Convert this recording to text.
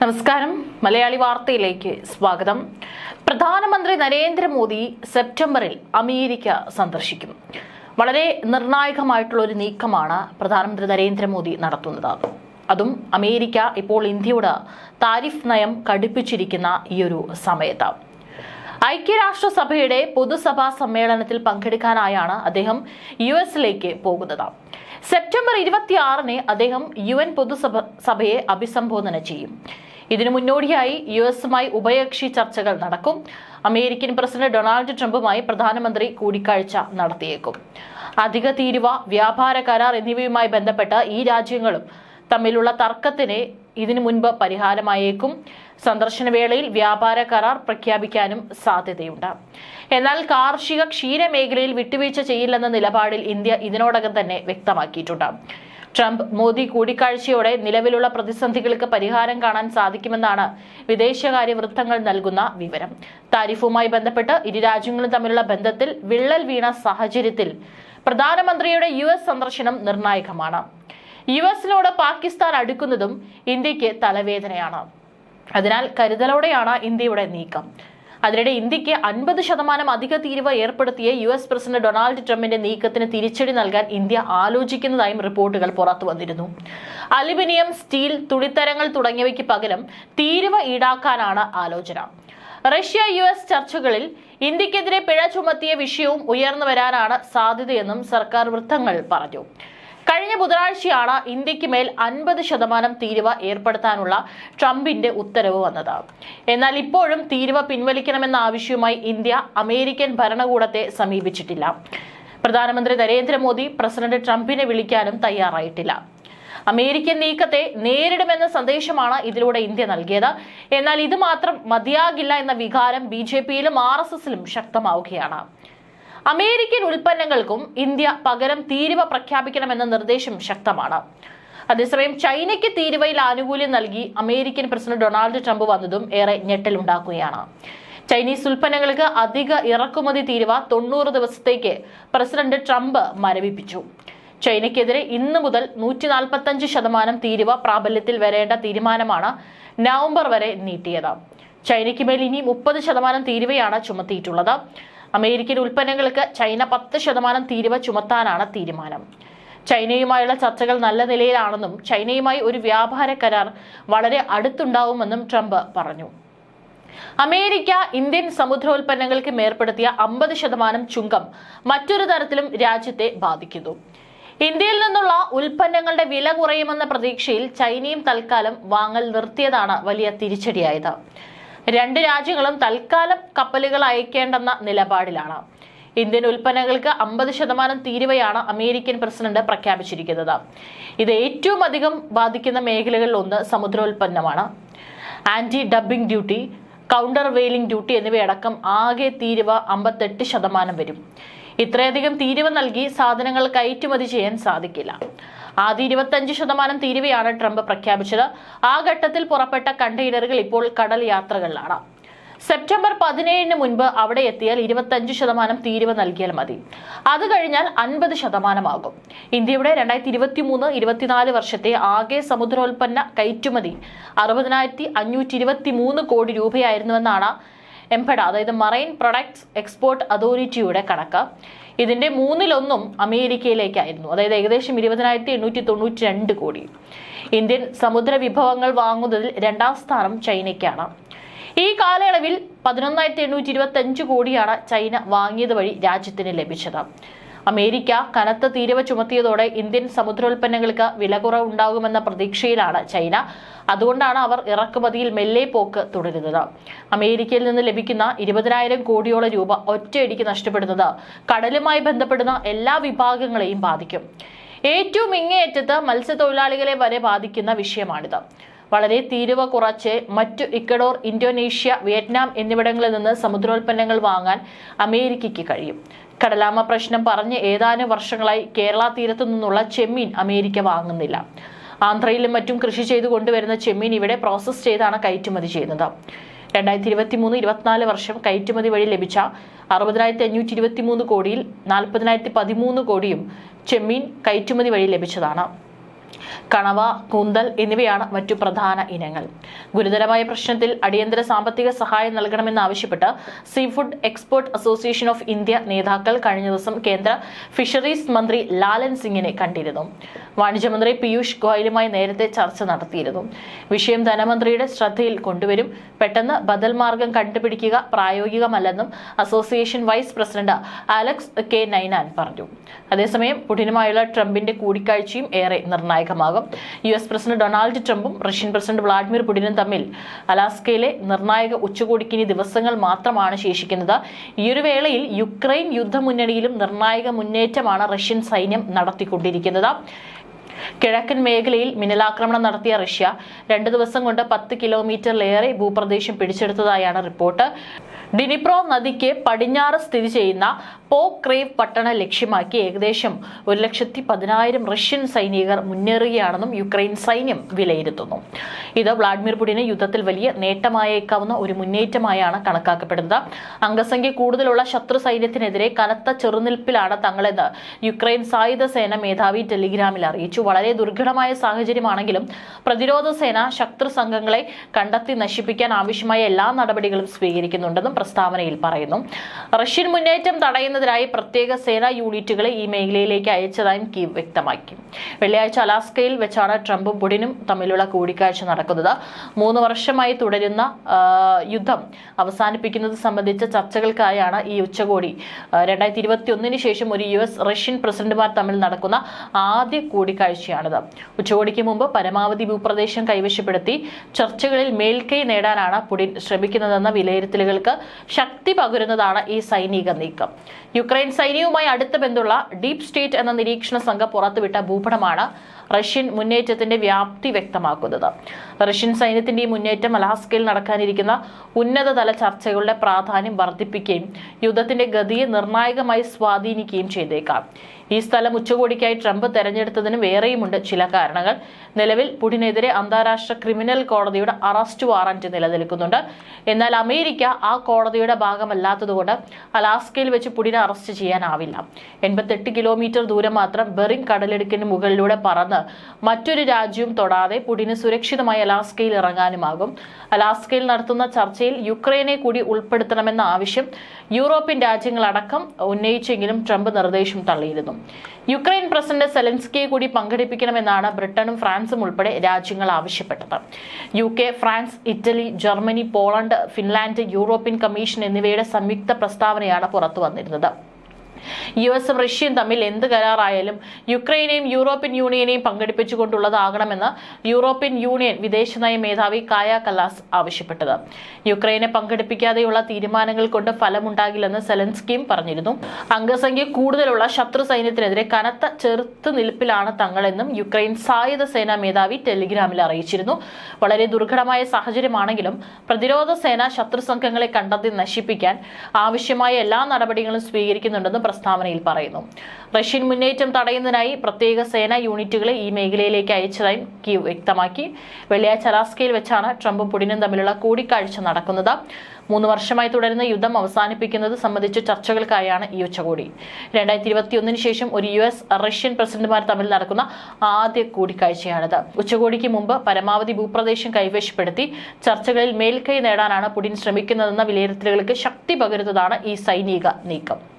നമസ്കാരം. മലയാളി വാർത്തയിലേക്ക് സ്വാഗതം. പ്രധാനമന്ത്രി നരേന്ദ്രമോദി സെപ്റ്റംബറിൽ അമേരിക്ക സന്ദർശിക്കും. വളരെ നിർണായകമായിട്ടുള്ള ഒരു നീക്കമാണ് പ്രധാനമന്ത്രി നരേന്ദ്രമോദി നടത്തുന്നത്. അതും അമേരിക്ക ഇപ്പോൾ ഇന്ത്യയുടെ താരിഫ് നയം കടുപ്പിച്ചിരിക്കുന്ന ഈ ഒരു സമയത്ത്. ഐക്യരാഷ്ട്രസഭയുടെ പൊതുസഭാ സമ്മേളനത്തിൽ പങ്കെടുക്കാനായാണ് അദ്ദേഹം യു എസിലേക്ക് പോകുന്നത്. സെപ്റ്റംബർ ഇരുപത്തിയാറിന് അദ്ദേഹം യു എൻ പൊതുസഭ സഭയെ അഭിസംബോധന ചെയ്യും. ഇതിനു മുന്നോടിയായി യു എസുമായി ഉഭയകക്ഷി ചർച്ചകൾ നടക്കും. അമേരിക്കൻ പ്രസിഡന്റ് ഡൊണാൾഡ് ട്രംപുമായി പ്രധാനമന്ത്രി കൂടിക്കാഴ്ച നടത്തിയേക്കും. അധിക തീരുവ വ്യാപാര കരാർ എന്നിവയുമായി ബന്ധപ്പെട്ട് ഈ രാജ്യങ്ങളും തമ്മിലുള്ള തർക്കത്തിന് ഇതിനു മുൻപ് പരിഹാരമായേക്കും. സന്ദർശന വേളയിൽ വ്യാപാര കരാർ പ്രഖ്യാപിക്കാനും സാധ്യതയുണ്ട്. എന്നാൽ കാർഷിക ക്ഷീരമേഖലയിൽ വിട്ടുവീഴ്ച ചെയ്യില്ലെന്ന നിലപാടിൽ ഇന്ത്യ ഇതിനോടകം തന്നെ വ്യക്തമാക്കിയിട്ടുണ്ട്. ട്രംപ് മോദി കൂടിക്കാഴ്ചയോടെ നിലവിലുള്ള പ്രതിസന്ധികൾക്ക് പരിഹാരം കാണാൻ സാധിക്കുമെന്നാണ് വിദേശകാര്യ വൃത്തങ്ങൾ നൽകുന്ന വിവരം. താരിഫുമായി ബന്ധപ്പെട്ട് ഇരു രാജ്യങ്ങളും തമ്മിലുള്ള ബന്ധത്തിൽ വിള്ളൽ വീണ സാഹചര്യത്തിൽ പ്രധാനമന്ത്രിയുടെ യു സന്ദർശനം നിർണായകമാണ്. യു എസിനോട് പാകിസ്ഥാൻ അടുക്കുന്നതും ഇന്ത്യയ്ക്ക് തലവേദനയാണ്. അതിനാൽ കരുതലോടെയാണ് ഇന്ത്യയുടെ നീക്കം. അതിനിടെ ഇന്ത്യയ്ക്ക് അൻപത് ശതമാനം അധിക തീരുവ ഏർപ്പെടുത്തിയ യു എസ് പ്രസിഡന്റ് ഡൊണാൾഡ് ട്രംപിന്റെ നീക്കത്തിന് തിരിച്ചടി നൽകാൻ ഇന്ത്യ ആലോചിക്കുന്നതായും റിപ്പോർട്ടുകൾ പുറത്തു വന്നിരുന്നു. അലുമിനിയം സ്റ്റീൽ തുണിത്തരങ്ങൾ തുടങ്ങിയവയ്ക്ക് പകരം തീരുവ ഈടാക്കാനാണ് ആലോചന. റഷ്യ യു എസ് ചർച്ചകളിൽ ഇന്ത്യക്കെതിരെ പിഴ ചുമത്തിയ വിഷയവും ഉയർന്നു വരാനാണ് സാധ്യതയെന്നും സർക്കാർ വൃത്തങ്ങൾ പറഞ്ഞു. കഴിഞ്ഞ ബുധനാഴ്ചയാണ് ഇന്ത്യയ്ക്ക് മേൽ അൻപത് ശതമാനം തീരുവ ഏർപ്പെടുത്താനുള്ള ട്രംപിന്റെ ഉത്തരവ് വന്നത്. എന്നാൽ ഇപ്പോഴും തീരുവ പിൻവലിക്കണമെന്ന ആവശ്യവുമായി ഇന്ത്യ അമേരിക്കൻ ഭരണകൂടത്തെ സമീപിച്ചിട്ടില്ല. പ്രധാനമന്ത്രി നരേന്ദ്രമോദി പ്രസിഡന്റ് ട്രംപിനെ വിളിക്കാനും തയ്യാറായിട്ടില്ല. അമേരിക്കൻ നീക്കത്തെ നേരിടുമെന്ന സന്ദേശമാണ് ഇതിലൂടെ ഇന്ത്യ നൽകിയത്. എന്നാൽ ഇത് മാത്രം മതിയാകില്ല എന്ന വികാരം ബി ജെ പിയിലും ആർ എസ് എസിലും ശക്തമാവുകയാണ്. അമേരിക്കൻ ഉൽപ്പന്നങ്ങൾക്കും ഇന്ത്യ പകരം തീരുവ പ്രഖ്യാപിക്കണമെന്ന നിർദ്ദേശം ശക്തമാണ്. അതേസമയം ചൈനയ്ക്ക് തീരുവയിൽ ആനുകൂല്യം നൽകി അമേരിക്കൻ പ്രസിഡന്റ് ഡൊണാൾഡ് ട്രംപ് വന്നതും ഏറെ ഞെട്ടലുണ്ടാക്കുകയാണ്. ചൈനീസ് ഉൽപ്പന്നങ്ങൾക്ക് അധിക ഇറക്കുമതി തീരുവ തൊണ്ണൂറ് ദിവസത്തേക്ക് പ്രസിഡന്റ് ട്രംപ് മരവിപ്പിച്ചു. ചൈനയ്ക്കെതിരെ ഇന്ന് മുതൽ നൂറ്റി നാൽപ്പത്തഞ്ച് ശതമാനം തീരുവ പ്രാബല്യത്തിൽ വരേണ്ട തീരുമാനമാണ് നവംബർ വരെ നീട്ടിയത്. ചൈനയ്ക്ക് മേൽ ഇനി മുപ്പത് ശതമാനം തീരുവയാണ് ചുമത്തിയിട്ടുള്ളത്. അമേരിക്കൻ ഉൽപ്പന്നങ്ങൾക്ക് ചൈന പത്ത് ശതമാനം തീരുവ ചുമത്താനാണ് തീരുമാനം. ചൈനയുമായുള്ള ചർച്ചകൾ നല്ല നിലയിലാണെന്നും ചൈനയുമായി ഒരു വ്യാപാര കരാർ വളരെ അടുത്തുണ്ടാവുമെന്നും ട്രംപ് പറഞ്ഞു. അമേരിക്ക ഇന്ത്യൻ സമുദ്രോൽപ്പന്നങ്ങൾക്ക് മേർപ്പെടുത്തിയ അമ്പത് ശതമാനം ചുങ്കം മറ്റൊരു തരത്തിലും രാജ്യത്തെ ബാധിക്കുന്നു. ഇന്ത്യയിൽ നിന്നുള്ള ഉൽപ്പന്നങ്ങളുടെ വില കുറയുമെന്ന പ്രതീക്ഷയിൽ ചൈനയും തൽക്കാലം വാങ്ങൽ നിർത്തിയതാണ് വലിയ തിരിച്ചടിയായത്. രണ്ട് രാജ്യങ്ങളും തൽക്കാലം കപ്പലുകൾ അയക്കേണ്ടെന്ന നിലപാടിലാണ്. ഇന്ത്യൻ ഉൽപ്പന്നങ്ങൾക്ക് അമ്പത് ശതമാനം തീരുവയാണ് അമേരിക്കൻ പ്രസിഡന്റ് പ്രഖ്യാപിച്ചിരിക്കുന്നത്. ഇത് ഏറ്റവും അധികം ബാധിക്കുന്ന മേഖലകളിൽ ഒന്ന് സമുദ്രോൽപ്പന്നമാണ്. Anti dumping duty countervailing duty എന്നിവയടക്കം ആകെ തീരുവ അമ്പത്തെട്ട് ശതമാനം വരും. ഇത്രയധികം തീരുവ നൽകി സാധനങ്ങൾ കയറ്റുമതി ചെയ്യാൻ സാധിക്കില്ല. ആദ്യ ഇരുപത്തഞ്ച് ശതമാനം തീരുവയാണ് ട്രംപ് പ്രഖ്യാപിച്ചത്. ആ ഘട്ടത്തിൽ പുറപ്പെട്ട കണ്ടെയ്നറുകൾ ഇപ്പോൾ കടൽ യാത്രകളിലാണ്. സെപ്റ്റംബർ പതിനേഴിന് മുൻപ് അവിടെ എത്തിയാൽ ഇരുപത്തഞ്ച് ശതമാനം തീരുവ നൽകിയാൽ മതി. അത് കഴിഞ്ഞാൽ അൻപത് ശതമാനമാകും. ഇന്ത്യയുടെ രണ്ടായിരത്തി ഇരുപത്തി മൂന്ന് ഇരുപത്തിനാല് വർഷത്തെ ആകെ സമുദ്രോൽപ്പന്ന കയറ്റുമതി അറുപതിനായിരത്തി അഞ്ഞൂറ്റി ഇരുപത്തി മൂന്ന് കോടി രൂപയായിരുന്നുവെന്നാണ് എംപെഡ അതായത് മറൈൻ പ്രൊഡക്ട്സ് എക്സ്പോർട്ട് അതോറിറ്റിയുടെ കണക്ക്. ഇതിന്റെ മൂന്നിലൊന്നും അമേരിക്കയിലേക്കായിരുന്നു. അതായത് ഏകദേശം ഇരുപതിനായിരത്തി എണ്ണൂറ്റി തൊണ്ണൂറ്റി രണ്ട് കോടി. ഇന്ത്യൻ സമുദ്ര വിഭവങ്ങൾ വാങ്ങുന്നതിൽ രണ്ടാം സ്ഥാനം ചൈനയ്ക്കാണ്. ഈ കാലയളവിൽ പതിനൊന്നായിരത്തി എണ്ണൂറ്റി ഇരുപത്തി അഞ്ച് കോടിയാണ് ചൈന വാങ്ങിയത് വഴി രാജ്യത്തിന് ലഭിച്ചത്. അമേരിക്ക കനത്ത തീരുവ ചുമത്തിയതോടെ ഇന്ത്യൻ സമുദ്രോൽപ്പന്നങ്ങൾക്ക് വില കുറവുണ്ടാകുമെന്ന പ്രതീക്ഷയിലാണ് ചൈന. അതുകൊണ്ടാണ് അവർ ഇറക്കുമതിയിൽ മെല്ലെ പോക്ക് തുടരുന്നത്. അമേരിക്കയിൽ നിന്ന് ലഭിക്കുന്ന ഇരുപതിനായിരം കോടിയോളം രൂപ ഒറ്റയടിക്ക് നഷ്ടപ്പെടുന്നത് കടലുമായി ബന്ധപ്പെടുന്ന എല്ലാ വിഭാഗങ്ങളെയും ബാധിക്കും. ഏറ്റവും ഇങ്ങേയറ്റത്ത് മത്സ്യത്തൊഴിലാളികളെ വരെ ബാധിക്കുന്ന വിഷയമാണിത്. വളരെ തീരുവ കുറച്ച് മറ്റു ഇക്കഡോർ ഇന്തോനേഷ്യ വിയറ്റ്നാം എന്നിവിടങ്ങളിൽ നിന്ന് സമുദ്രോൽപ്പന്നങ്ങൾ വാങ്ങാൻ അമേരിക്കയ്ക്ക് കഴിയും. കടലാമ പ്രശ്നം പറഞ്ഞ് ഏതാനും വർഷങ്ങളായി കേരള തീരത്തു നിന്നുള്ള ചെമ്മീൻ അമേരിക്ക വാങ്ങുന്നില്ല. ആന്ധ്രയിലും മറ്റും കൃഷി ചെയ്തു കൊണ്ടുവരുന്ന ചെമ്മീൻ ഇവിടെ പ്രോസസ്സ് ചെയ്താണ് കയറ്റുമതി ചെയ്യുന്നത്. രണ്ടായിരത്തി ഇരുപത്തി മൂന്ന് ഇരുപത്തിനാല് വർഷം കയറ്റുമതി വഴി ലഭിച്ച അറുപതിനായിരത്തി അഞ്ഞൂറ്റി ഇരുപത്തി മൂന്ന് കോടിയിൽ നാൽപ്പതിനായിരത്തി പതിമൂന്ന് കോടിയും ചെമ്മീൻ കയറ്റുമതി വഴി ലഭിച്ചതാണ്. കണവ കൂന്തൽ എന്നിവയാണ് മറ്റു പ്രധാന ഇനങ്ങൾ. ഗുരുതരമായ പ്രശ്നത്തിൽ അടിയന്തര സാമ്പത്തിക സഹായം നൽകണമെന്നാവശ്യപ്പെട്ട് seafood export association of India നേതാക്കൾ കഴിഞ്ഞ ദിവസം കേന്ദ്ര ഫിഷറീസ് മന്ത്രി ലാലൻ സിംഗിനെ കണ്ടിരുന്നു. വാണിജ്യമന്ത്രി പീയൂഷ് ഗോയലുമായി നേരത്തെ ചർച്ച നടത്തിയിരുന്നു. വിഷയം ധനമന്ത്രിയുടെ ശ്രദ്ധയിൽ കൊണ്ടുവരും. പെട്ടെന്ന് ബദൽ മാർഗം കണ്ടുപിടിക്കുക പ്രായോഗികമല്ലെന്നും association vice president Alex K Ninan പറഞ്ഞു. അതേസമയം പുടിനുമായുള്ള ട്രംപിന്റെ കൂടിക്കാഴ്ചയും ഏറെ നിർണായകമാകും യു എസ് പ്രസിഡന്റ് ഡൊണാൾഡ് ട്രംപും റഷ്യൻ പ്രസിഡന്റ് വ്ളാഡിമിർ പുടിനും തമ്മിൽ അലാസ്കയിലെ നിർണായക ഉച്ചകോടിക്ക് ഇനി ദിവസങ്ങൾ മാത്രമാണ് ശേഷിക്കുന്നത്. ഈയൊരു വേളയിൽ യുക്രൈൻ യുദ്ധമുന്നണിയിലും നിർണായക മുന്നേറ്റമാണ് റഷ്യൻ സൈന്യം നടത്തിക്കൊണ്ടിരിക്കുന്നത്. കിഴക്കൻ മേഖലയിൽ മിന്നലാക്രമണം നടത്തിയ റഷ്യ രണ്ടു ദിവസം കൊണ്ട് പത്ത് കിലോമീറ്ററിലേറെ ഭൂപ്രദേശം പിടിച്ചെടുത്തതായാണ് റിപ്പോർട്ട്. ഡിനിപ്രോ നദിക്ക് പടിഞ്ഞാറ് സ്ഥിതി ചെയ്യുന്ന പോക്രേവ് പട്ടണ ലക്ഷ്യമാക്കി ഏകദേശം ഒരു ലക്ഷത്തി പതിനായിരം റഷ്യൻ സൈനികർ മുന്നേറുകയാണെന്നും യുക്രൈൻ സൈന്യം വിലയിരുത്തുന്നു. ഇത് വ്ളാഡിമിർ പുടിന് യുദ്ധത്തിൽ വലിയ നേട്ടമായേക്കാവുന്ന ഒരു മുന്നേറ്റമായാണ് കണക്കാക്കപ്പെടുന്നത്. അംഗസംഖ്യ കൂടുതലുള്ള ശത്രു സൈന്യത്തിനെതിരെ കനത്ത ചെറുനിൽപ്പിലാണ് തങ്ങളെന്ന് യുക്രൈൻ സായുധ സേന മേധാവി ടെലിഗ്രാമിൽ അറിയിച്ചു. വളരെ ദുർഘടമായ സാഹചര്യമാണെങ്കിലും പ്രതിരോധ സേന ശത്രു സംഘങ്ങളെ കണ്ടെത്തി നശിപ്പിക്കാൻ ആവശ്യമായ എല്ലാ നടപടികളും സ്വീകരിക്കുന്നുണ്ടെന്നും പ്രസ്താവനയിൽ പറയുന്നു. റഷ്യൻ മുന്നേറ്റം തടയുന്നതിനായി പ്രത്യേക സേനാ യൂണിറ്റുകളെ ഈ മേഖലയിലേക്ക് അയച്ചതായും കീവ് വ്യക്തമാക്കി. വെള്ളിയാഴ്ച അലാസ്കയിൽ വെച്ചാണ് ട്രംപും പുടിനും തമ്മിലുള്ള കൂടിക്കാഴ്ച നടക്കുന്നത്. മൂന്ന് വർഷമായി തുടരുന്ന യുദ്ധം അവസാനിപ്പിക്കുന്നത് സംബന്ധിച്ച ചർച്ചകൾക്കായാണ് ഈ ഉച്ചകോടി. രണ്ടായിരത്തി ഇരുപത്തി ഒന്നിന് ശേഷം ഒരു യു എസ് റഷ്യൻ പ്രസിഡന്റുമാർ തമ്മിൽ നടക്കുന്ന ആദ്യ കൂടിക്കാഴ്ചയാണിത്. ഉച്ചകോടിക്ക് മുമ്പ് പരമാവധി ഭൂപ്രദേശം കൈവശപ്പെടുത്തി ചർച്ചകളിൽ മേൽക്കൈ നേടാനാണ് പുടിൻ ശ്രമിക്കുന്നതെന്ന വിലയിരുത്തലുകൾക്ക് ശക്തി പകരുന്നതാണ് ഈ സൈനിക നീക്കം. യുക്രൈൻ സൈന്യവുമായി അടുത്ത ബന്ധമുള്ള ഡീപ് സ്റ്റേറ്റ് എന്ന നിരീക്ഷണ സംഘം പുറത്തുവിട്ട ഭൂപടമാണ് റഷ്യൻ മുന്നേറ്റത്തിന്റെ വ്യാപ്തി വ്യക്തമാക്കുന്നത്. റഷ്യൻ സൈന്യത്തിന്റെ ഈ മുന്നേറ്റം അലാസ്കയിൽ നടക്കാനിരിക്കുന്ന ഉന്നതതല ചർച്ചകളുടെ പ്രാധാന്യം വർദ്ധിപ്പിക്കുകയും യുദ്ധത്തിന്റെ ഗതിയെ നിർണായകമായി സ്വാധീനിക്കുകയും ചെയ്തേക്കാം. ഈ സ്ഥലം ഉച്ചകോടിക്കായി ട്രംപ് തെരഞ്ഞെടുത്തതിന് വേറെയുമുണ്ട് ചില കാരണങ്ങൾ. നിലവിൽ പുടിനെതിരെ അന്താരാഷ്ട്ര ക്രിമിനൽ കോടതിയുടെ അറസ്റ്റ് വാറന്റ് നിലനിൽക്കുന്നുണ്ട്. എന്നാൽ അമേരിക്ക ആ കോടതിയുടെ ഭാഗമല്ലാത്തതുകൊണ്ട് അലാസ്കയിൽ വെച്ച് പുടിനെ അറസ്റ്റ് ചെയ്യാനാവില്ല. എൺപത്തെട്ട് കിലോമീറ്റർ ദൂരം മാത്രം ബെറിംഗ് കടലിടുക്കിന് മുകളിലൂടെ പറന്ന് മറ്റൊരു രാജ്യവും തൊടാതെ പുടിന് സുരക്ഷിതമായി അലാസ്കയിൽ ഇറങ്ങാനുമാകും. അലാസ്കയിൽ നടത്തുന്ന ചർച്ചയിൽ യുക്രൈനെ കൂടി ഉൾപ്പെടുത്തണമെന്ന ആവശ്യം യൂറോപ്യൻ രാജ്യങ്ങളടക്കം ഉന്നയിച്ചെങ്കിലും ട്രംപ് നിർദ്ദേശം തള്ളിയിരുന്നു. യുക്രൈൻ പ്രസിഡന്റ് സെലൻസ്കിയെ കൂടി പങ്കെടുപ്പിക്കണമെന്നാണ് ബ്രിട്ടനും ഫ്രാൻസും ഉൾപ്പെടെ രാജ്യങ്ങൾ ആവശ്യപ്പെട്ടത്. U K France Italy Germany Poland Finland European commission എന്നിവയുടെ സംയുക്ത പ്രസ്താവനയാണ് പുറത്തു വന്നിരുന്നത്. യു എസും റഷ്യയും തമ്മിൽ എന്ത് കരാറായാലും യുക്രൈനെയും യൂറോപ്യൻ യൂണിയനെയും പങ്കെടുപ്പിച്ചുകൊണ്ടുള്ളതാകണമെന്ന് യൂറോപ്യൻ യൂണിയൻ വിദേശനയ മേധാവി കായ കലാസ് ആവശ്യപ്പെട്ടത്. യുക്രൈനെ പങ്കെടുപ്പിക്കാതെയുള്ള തീരുമാനങ്ങൾ കൊണ്ട് ഫലമുണ്ടാകില്ലെന്ന് സെലൻസ്കിയും പറഞ്ഞിരുന്നു. അംഗസംഖ്യ കൂടുതലുള്ള ശത്രു സൈന്യത്തിനെതിരെ കനത്ത ചെറുത്തുനിൽപ്പിലാണ് തങ്ങളെന്നും യുക്രൈൻ സായുധ സേനാ മേധാവി ടെലിഗ്രാമിൽ അറിയിച്ചിരുന്നു. വളരെ ദുർഘടമായ സാഹചര്യമാണെങ്കിലും പ്രതിരോധ സേന ശത്രു സംഘങ്ങളെ കണ്ടെത്തി നശിപ്പിക്കാൻ ആവശ്യമായ എല്ലാ നടപടികളും സ്വീകരിക്കുന്നുണ്ടെന്നും പ്രസ്താവനയിൽ പറയുന്നു. റഷ്യൻ മുന്നേറ്റം തടയുന്നതിനായി പ്രത്യേക സേനാ യൂണിറ്റുകളെ ഈ മേഖലയിലേക്ക് അയച്ചതായും കീവ് വ്യക്തമാക്കി. വെള്ളിയാഴ്ച അലാസ്കയിൽ വെച്ചാണ് ട്രംപും പുടിനും തമ്മിലുള്ള കൂടിക്കാഴ്ച നടക്കുന്നത്. മൂന്ന് വർഷമായി തുടരുന്ന യുദ്ധം അവസാനിപ്പിക്കുന്നത് സംബന്ധിച്ച ചർച്ചകൾക്കായാണ് ഈ ഉച്ചകോടി. രണ്ടായിരത്തി ഇരുപത്തിയൊന്നിന് ശേഷം ഒരു യു എസ് റഷ്യൻ പ്രസിഡന്റുമാർ തമ്മിൽ നടക്കുന്ന ആദ്യ കൂടിക്കാഴ്ചയാണിത്. ഉച്ചകോടിക്ക് മുമ്പ് പരമാവധി ഭൂപ്രദേശം കൈവശപ്പെടുത്തി ചർച്ചകളിൽ മേൽക്കൈ നേടാനാണ് പുടിൻ ശ്രമിക്കുന്നതെന്ന വിലയിരുത്തലുകൾക്ക് ശക്തി പകരുന്നതാണ് ഈ സൈനിക നീക്കം.